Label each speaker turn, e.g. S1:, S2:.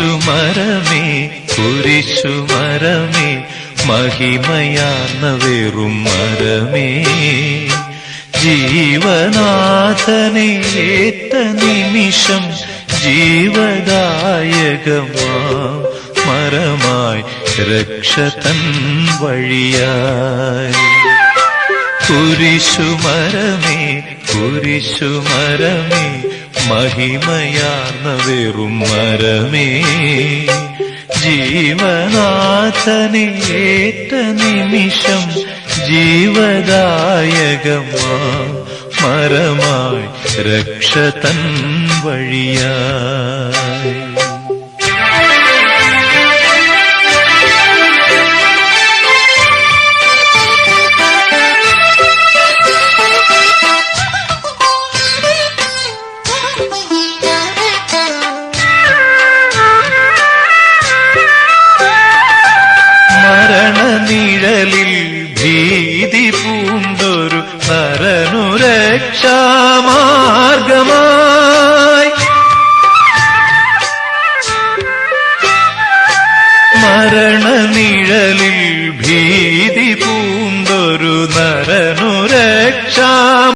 S1: കുരിശുമരമേ കുരിശുമരമേ മഹിമയാർന്ന വെറും മരമേ ജീവനാഥനെ ഏത്ത നിമിഷം ജീവദായകമാ മരമായി രക്ഷതൻ വഴിയായി. കുരിശുമരമേ കുരിശുമരമേ മഹിമയാർന്ന വെറും മരമേ ജീവനാഥനെ ഏറ്റ നിമിഷം ജീവദായകമാ മരമായി രക്ഷതൻ വഴിയായി മരണനിഴലിൽ ഭീതി പൂണ്ടൊരു നരനു രക്ഷാമാർഗമായി മരണനിഴലിൽ ഭീതി പൂണ്ടൊരു നരനു